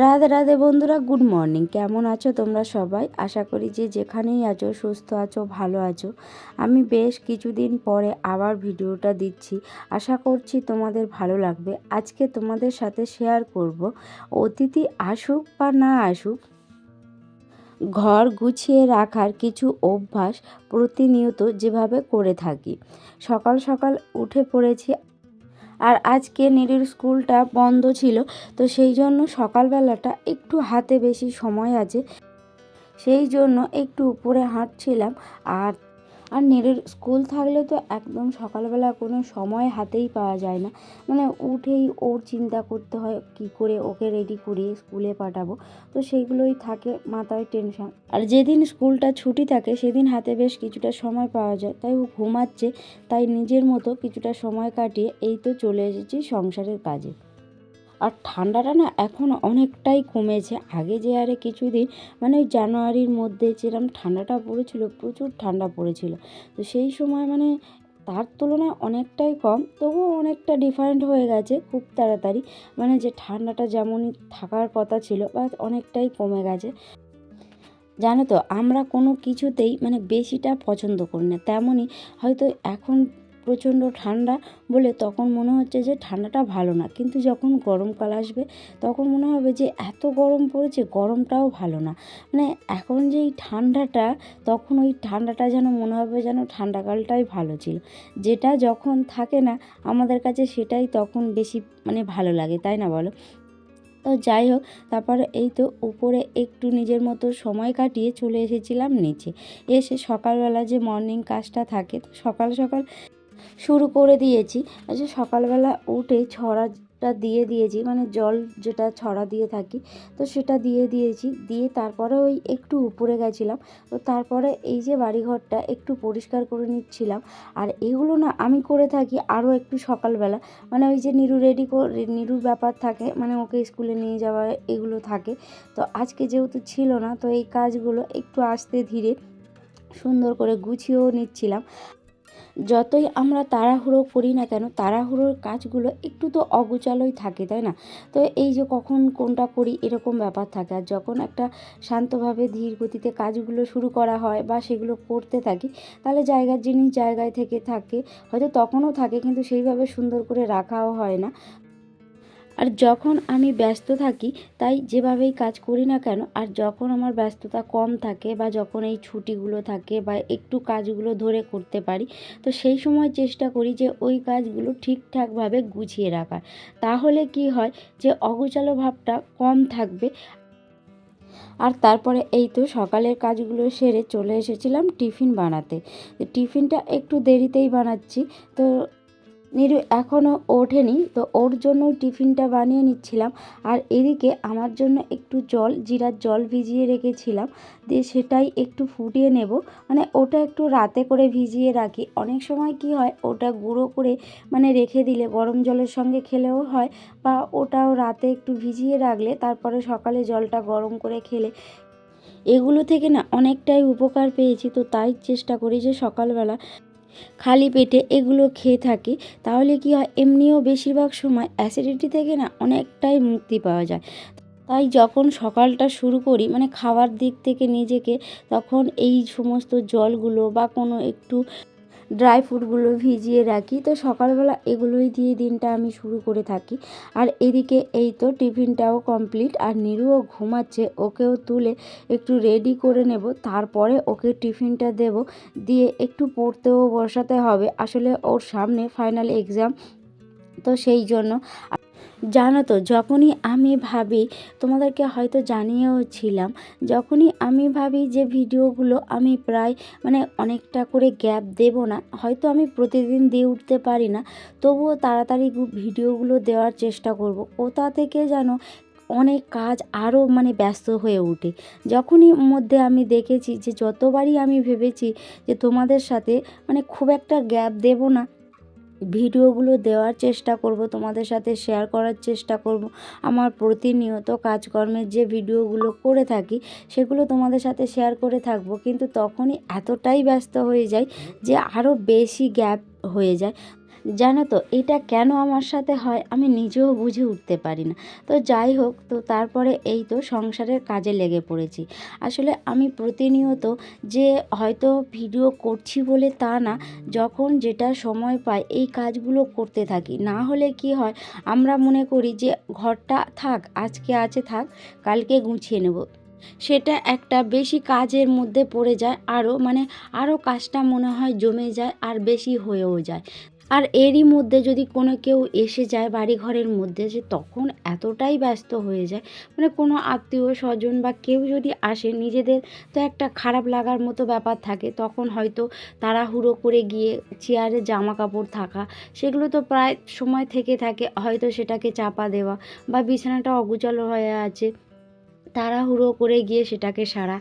রাধে রাধে বন্ধুরা, good morning. কেমন আছো তোমরা সবাই? আশা করি যে যেখানেই আছো, সুস্থ আছো, ভালো আছো। আমি বেশ কিছুদিন পরে আবার ভিডিওটা দিচ্ছি। আশা করছি তোমাদের ভালো লাগবে। আজকে তোমাদের সাথে শেয়ার করব, অতিথি আসুক বা না আসুক, ঘর গুছিয়ে রাখার কিছু অভ্যাস প্রতিনিয়ত যেভাবে করে থাকি। সকাল সকাল উঠে পড়েছি আর আজকে নেড়ির স্কুলটা বন্ধ ছিল, তো সেই জন্য সকালবেলাটা একটু হাতে বেশি সময় আছে। সেই জন্য একটু উপরে হাঁটছিলাম, আর আর নেড়ের স্কুল থাকলে তো একদম সকালবেলা কোনো সময় হাতেই পাওয়া যায় না। মানে উঠেই ওর চিন্তা করতে হয়, কি করে ওকে রেডি করিয়ে স্কুলে পাঠাবো? তো সেইগুলোই থাকে মাথায় টেনশন আর যেদিন স্কুলটা ছুটি থাকে, সেদিন হাতে বেশ কিছুটা সময় পাওয়া যায়। তাই ও ঘুমাচ্ছে, তাই নিজের মতো কিছুটা সময় কাটিয়ে এই তো চলে এসেছি সংসারের কাজে। আর ঠান্ডাটা না এখন অনেকটাই কমেছে। আগে যে আরে কিছুদিন মানে ওই জানুয়ারির মধ্যে যেরকম ঠান্ডাটা পড়েছিল, প্রচুর ঠান্ডা পড়েছিল। তো সেই সময় মানে তার তুলনায় অনেকটাই কম, তবুও অনেকটা ডিফারেন্ট হয়ে গেছে খুব তাড়াতাড়ি। মানে যে ঠান্ডাটা যেমনই থাকার কথা ছিল বা অনেকটাই কমে গেছে। জানো তো, আমরা কোনো কিছুতেই মানে বেশিটা পছন্দ করি না। তেমনই হয়তো এখন প্রচণ্ড ঠান্ডা বলে তখন মনে হচ্ছে যে ঠান্ডাটা ভালো না। কিন্তু যখন গরমকাল আসবে, তখন মনে হবে যে এত গরম পড়েছে, গরমটাও ভালো না। মানে এখন যে এই ঠান্ডাটা, তখন ওই ঠান্ডাটা যেন মনে হবে যেন ঠান্ডাকালটাই ভালো ছিল। যেটা যখন থাকে না, আমাদের কাছে সেটাই তখন বেশি মানে ভালো লাগে, তাই না বলো? তো যাই হোক, তারপরে এই তো উপরে একটু নিজের মতো সময় কাটিয়ে চলে এসেছিলাম নিচে। এসে সকালবেলা যে মর্নিং কাজটা থাকে, তো সকাল সকাল শুরু করে দিয়েছি। আচ্ছা সকালবেলা উঠে ছড়াটা দিয়ে দিয়েছি মানে জল যেটা ছড়া দিয়ে থাকি, তো সেটা দিয়ে দিয়েছি। দিয়ে তারপরে ওই একটু উপরে গেছিলাম, তো তারপরে এই যে বাড়িঘরটা একটু পরিষ্কার করে নিচ্ছিলাম। আর এগুলো না আমি করে থাকি আরও একটু সকালবেলা মানে ওই যে নিরু রেডি নিরুর ব্যাপার থাকে মানে ওকে স্কুলে নিয়ে যাওয়া এগুলো থাকে। তো আজকে যেহেতু ছিল না, তো এই কাজগুলো একটু আস্তে ধীরে সুন্দর করে গুছিয়েও নিচ্ছিলাম। যতই আমরা তাড়াহুড়ো করি না কেন, তাড়াহুড়োর কাজগুলো একটু তো অগোচালই থাকে, তাই না? তো এই যে কখন কোনটা করি এরকম ব্যাপার থাকে। আর যখন একটা শান্তভাবে ধীর গতিতে কাজগুলো শুরু করা হয় বা সেগুলো করতে থাকি, তাহলে জায়গার জিনিস জায়গায় থেকে থাকে, হয়তো তখনও থাকে, কিন্তু সেইভাবে সুন্দর করে রাখাও হয় না। আর যখন আমি ব্যস্ত থাকি, তাই যেভাবেই কাজ করি না কেন, আর যখন আমার ব্যস্ততা কম থাকে বা যখন এই ছুটিগুলো থাকে বা একটু কাজগুলো ধরে করতে পারি, তো সেই সময় চেষ্টা করি যে ওই কাজগুলো ঠিকঠাকভাবে গুছিয়ে রাখার। তাহলে কি হয় যে অগোছালো ভাবটা কম থাকবে। আর তারপরে এই তো সকালের কাজগুলো সেরে চলে এসেছিলাম টিফিন বানাতে। টিফিনটা একটু দেরিতেই বানাচ্ছি, তো নিরু এখনও ওঠেনি, তো ওর জন্য টিফিনটা বানিয়ে নিচ্ছিলাম। আর এদিকে আমার জন্য একটু জল, জিরার জল ভিজিয়ে রেখেছিলাম, দিয়ে সেটাই একটু ফুটিয়ে নেব। মানে ওটা একটু রাতে করে ভিজিয়ে রাখি। অনেক সময় কি হয়, ওটা গুঁড়ো করে মানে রেখে দিলে, গরম জলের সঙ্গে খেলেও হয়, বা ওটাও রাতে একটু ভিজিয়ে রাখলে, তারপরে সকালে জলটা গরম করে খেলে। এগুলো থেকে না অনেকটাই উপকার পেয়েছি, তো তাই চেষ্টা করি যে সকালবেলা খালি পেটে এগুলো খেয়ে থাকি, তাহলে কি হয়? এমনিও বেশিরভাগ সময় অ্যাসিডিটি থেকে না অনেকটাই মুক্তি পাওয়া যায়। তাই যখন সকালটা শুরু করি মানে খাওয়ার দিক থেকে নিজেকে, তখন এই সমস্ত জলগুলো বা কোনো একটু ড্রাই ফ্রুটগুলো ভিজিয়ে রাখি। তো সকালবেলা এগুলোই দিয়ে দিনটা আমি শুরু করে থাকি। আর এদিকে এই তো টিফিনটাও কমপ্লিট আর নিরুও ঘুমাচ্ছে, ওকেও তুলে একটু রেডি করে নেব। তারপরে ওকে টিফিনটা দেব, দিয়ে একটু পড়তেও বসাতে হবে। আসলে ওর সামনে ফাইনাল এক্সাম তো সেই জন্য জানো তো, যখনই আমি ভাবি, তোমাদেরকে হয়তো জানিয়েও ছিলাম, যখনই আমি ভাবি যে ভিডিওগুলো আমি প্রায় মানে অনেকটা করে গ্যাপ দেব না, হয়তো আমি প্রতিদিন দিয়ে উঠতে পারি না, তবুও তাড়াতাড়ি ভিডিওগুলো দেওয়ার চেষ্টা করব। কোথা থেকে যেন অনেক কাজ আরও মানে ব্যস্ত হয়ে ওঠে যখনই মধ্যে আমি দেখেছি যে যতবারই আমি ভেবেছি যে তোমাদের সাথে মানে খুব একটা গ্যাপ দেব না ভিডিওগুলো দেওয়ার চেষ্টা করব, তোমাদের সাথে শেয়ার করার চেষ্টা করব। আমার প্রতিনিয়ত কাজকর্মের যে ভিডিওগুলো করে থাকি, সেগুলো তোমাদের সাথে শেয়ার করে থাকব। কিন্তু তখনই এতটাই ব্যস্ত হয়ে যায় যে আরও বেশি গ্যাপ হয়ে যায়। জানো তো, এটা কেন আমার সাথে হয় আমি নিজেও বুঝে উঠতে পারি না। তো যাই হোক, তো তারপরে এই তো সংসারের কাজে লেগে পড়েছি। আসলে আমি প্রতিনিয়ত যে হয়তো ভিডিও করছি বলে তা না, যখন যেটা সময় পাই এই কাজগুলো করতে থাকি। না হলে কি হয়, আমরা মনে করি যে ঘরটা থাক, আজকে আছে থাক, কালকে গুছিয়ে নেব। সেটা একটা বেশি কাজের মধ্যে পড়ে যায় আরও মানে আরও কাজটা মনে হয় জমে যায় আর বেশি হয়েও যায়। আর এরই মধ্যে যদি কোনো কেউ এসে যায় বাড়ি ঘরের মধ্যে যে তখন এতটাই ব্যস্ত হয়ে যায় মানে কোনো আত্মীয় স্বজন বা কেউ যদি আসে, নিজেদের তো একটা খারাপ লাগার মতো ব্যাপার থাকে, তখন হয়তো তাড়াহুড়ো করে গিয়ে চেয়ারে জামা কাপড় থাকা, সেগুলো তো প্রায় সময় থেকে থাকে, হয়তো সেটাকে চাপা দেওয়া বা বিছানাটা অগুচালো হয়ে আছে। তাড়াহুড়ো করে গিয়ে সেটাকে সারা।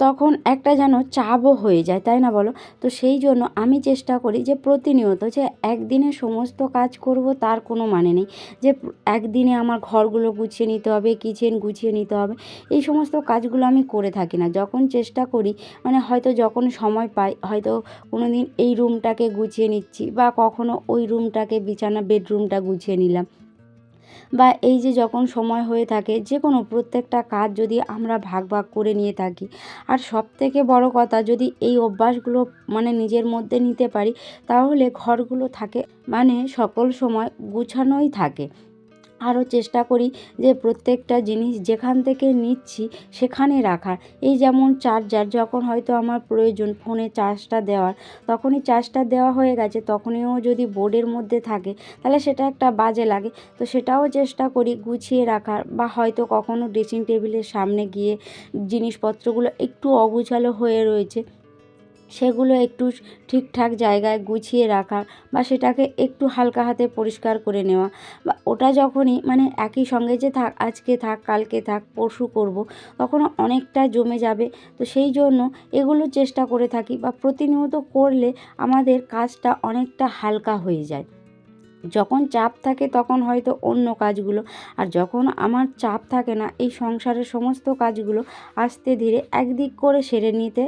তখন একটা যেন চাপও হয়ে যায়, তাই না বলো? তো সেই জন্য আমি চেষ্টা করি যে প্রতিনিয়ত যে একদিনে সমস্ত কাজ করব তার কোনো মানে নেই। যে একদিনে আমার ঘরগুলো গুছিয়ে নিতে হবে কিচেন গুছিয়ে নিতে হবে, এই সমস্ত কাজগুলো আমি করে থাকি না। যখন চেষ্টা করি মানে হয়তো যখন সময় পাই, হয়তো কোনো দিন এই রুমটাকে গুছিয়ে নিচ্ছি বা কখনো ওই রুমটাকে বিছানা বেডরুমটা গুছিয়ে নিলাম। বা এই যে যখন সময় হয়ে থাকে, যে কোনো প্রত্যেকটা কাজ যদি আমরা ভাগ ভাগ করে নিয়ে থাকি। আর সব থেকে বড় কথা, যদি এই অভ্যাসগুলো মানে নিজের মধ্যে নিতে পারি, তাহলে ঘরগুলো থাকে মানে সকল সময় গুছানোই থাকে। আরও চেষ্টা করি যে প্রত্যেকটা জিনিস যেখান থেকে নিচ্ছি সেখানে রাখার। এই যেমন চার্জার, যখন হয়তো আমার প্রয়োজন ফোনে চার্জটা দেওয়ার, তখনই চার্জটা দেওয়া হয়ে গেছে তখনইও যদি বোর্ডের মধ্যে থাকে, তাহলে সেটা একটা বাজে লাগে। তো সেটাও চেষ্টা করি গুছিয়ে রাখার বা হয়তো কখনও ড্রেসিং টেবিলের সামনে গিয়ে জিনিসপত্রগুলো একটু অগুছালো হয়ে রয়েছে। সেগুলো একটু ঠিকঠাক জায়গায় গুছিয়ে রাখা বা সেটাকে একটু হালকা হাতে পরিষ্কার করে নেওয়া বা ওটা যখনই মানে একই সঙ্গে যে থাক, আজকে থাক, কালকে থাক, পরশু করব তখন অনেকটা জমে যাবে। তো সেই জন্য এগুলো চেষ্টা করে থাকি বা প্রতিনিয়ত করলে আমাদের কাজটা অনেকটা হালকা হয়ে যায়। যখন চাপ থাকে তখন হয়তো অন্য কাজগুলো, আর যখন আমার চাপ থাকে না, এই সংসারের সমস্ত কাজগুলো আস্তে ধীরে একদিক করে সেরে নিতে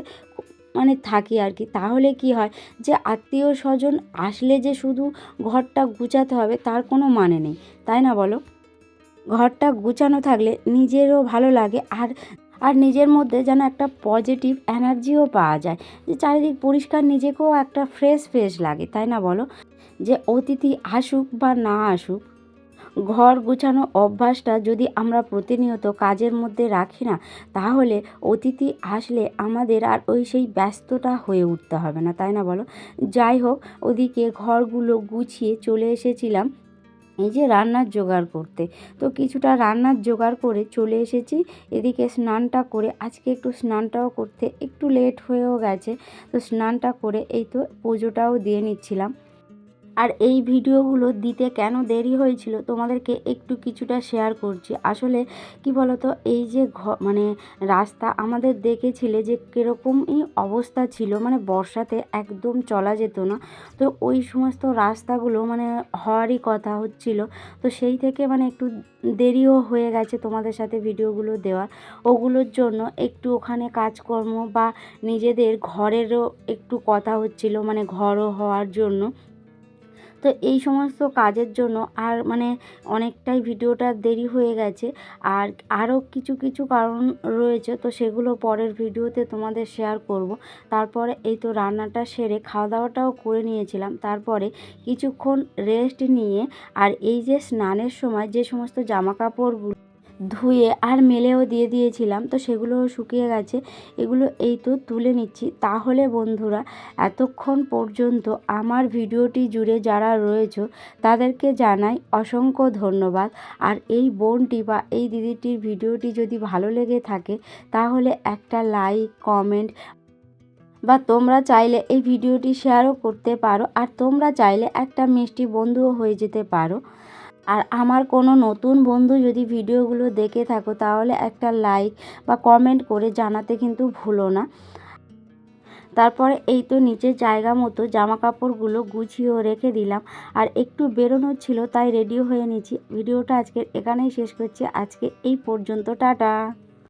মানে থাকি আর কি। তাহলে কি হয় যে আত্মীয় স্বজন আসলে যে শুধু ঘরটা গুছাতে হবে তার কোনো মানে নেই, তাই না বলো? ঘরটা গুছানো থাকলে নিজেরও ভালো লাগে আর আর নিজের মধ্যে যেন একটা পজিটিভ এনার্জিও পাওয়া যায়। যে চারিদিক পরিষ্কার, নিজেকেও একটা ফ্রেশ ফ্রেশ লাগে, তাই না বলো? যে অতিথি আসুক বা না আসুক ঘর গুছানো অভ্যাসটা যদি আমরা প্রতিনিয়ত কাজের মধ্যে রাখি না, তাহলে অতিথি আসলে আমাদের আর ওই সেই ব্যস্তটা হয়ে উঠতে হবে না, তাই না বলো? যাই হোক, ওদিকে ঘরগুলো গুছিয়ে চলে এসেছিলাম। এই যে রান্নার জোগাড় করতে, তো কিছুটা রান্নার জোগাড় করে চলে এসেছি। এদিকে স্নানটা করে, আজকে একটু স্নানটাও করতে একটু লেট হয়েও গেছে, তো স্নানটা করে এই তো পুজোটাও দিয়ে নিচ্ছিলাম। আর এই ভিডিওগুলো দিতে কেন দেরি হয়েছিল তোমাদেরকে একটু কিছুটা শেয়ার করছি। আসলে কি বলতো, এই যে মানে রাস্তা আমাদের দেখেছিলে যে কীরকমই অবস্থা ছিল মানে বর্ষাতে একদম চলা যেত না। তো ওই সমস্ত রাস্তাগুলো মানে হওয়ারই কথা হচ্ছিল। তো সেই থেকে মানে একটু দেরিও হয়ে গেছে তোমাদের সাথে ভিডিওগুলো দেওয়া ওগুলোর জন্য একটু ওখানে কাজকর্ম বা নিজেদের ঘরেরও একটু কথা হচ্ছিল মানে ঘরও হওয়ার জন্য। তো এই সমস্ত কাজের জন্য আর মানে অনেকটাই ভিডিওটা দেরি হয়ে গেছে। আর আরও কিছু কিছু কারণ রয়েছে, তো সেগুলো পরের ভিডিওতে তোমাদের শেয়ার করব। তারপরে এই তো রান্নাটা সেরে খাওয়া দাওয়াটাও করে নিয়েছিলাম। তারপরে কিছুক্ষণ রেস্ট নিয়ে আর এই যে স্নানের সময় যে সমস্ত জামা কাপড়গুলো ধুয়ে আর মেলেও দিয়ে দিয়েছিলাম। তো সেগুলোও শুকিয়ে গেছে। এগুলো এই তো তুলে নিচ্ছি। তাহলে বন্ধুরা, এতক্ষণ পর্যন্ত আমার ভিডিওটি জুড়ে যারা রয়েছে, তাদেরকে জানাই অসংখ্য ধন্যবাদ। আর এই বোনটি বা এই দিদিটির ভিডিওটি যদি ভালো লেগে থাকে, তাহলে একটা লাইক, কমেন্ট বা তোমরা চাইলে এই ভিডিওটি শেয়ারও করতে পারো। আর তোমরা চাইলে একটা মিষ্টি বন্ধুও হয়ে যেতে পারো। আর আমার কোনো নতুন বন্ধু যদি ভিডিওগুলো দেখে থাকো, তাহলে একটা লাইক বা কমেন্ট করে জানাতে কিন্তু ভুলো না। তারপরে এই তো নিচে জায়গা মতো জামা কাপড়গুলো গুছিয়েও রেখে দিলাম। আর একটু বেরোনোর ছিল, তাই রেডিও হয়ে নিচ্ছি ভিডিওটা আজকে এখানেই শেষ করছি। আজকে এই পর্যন্ত, টাটা!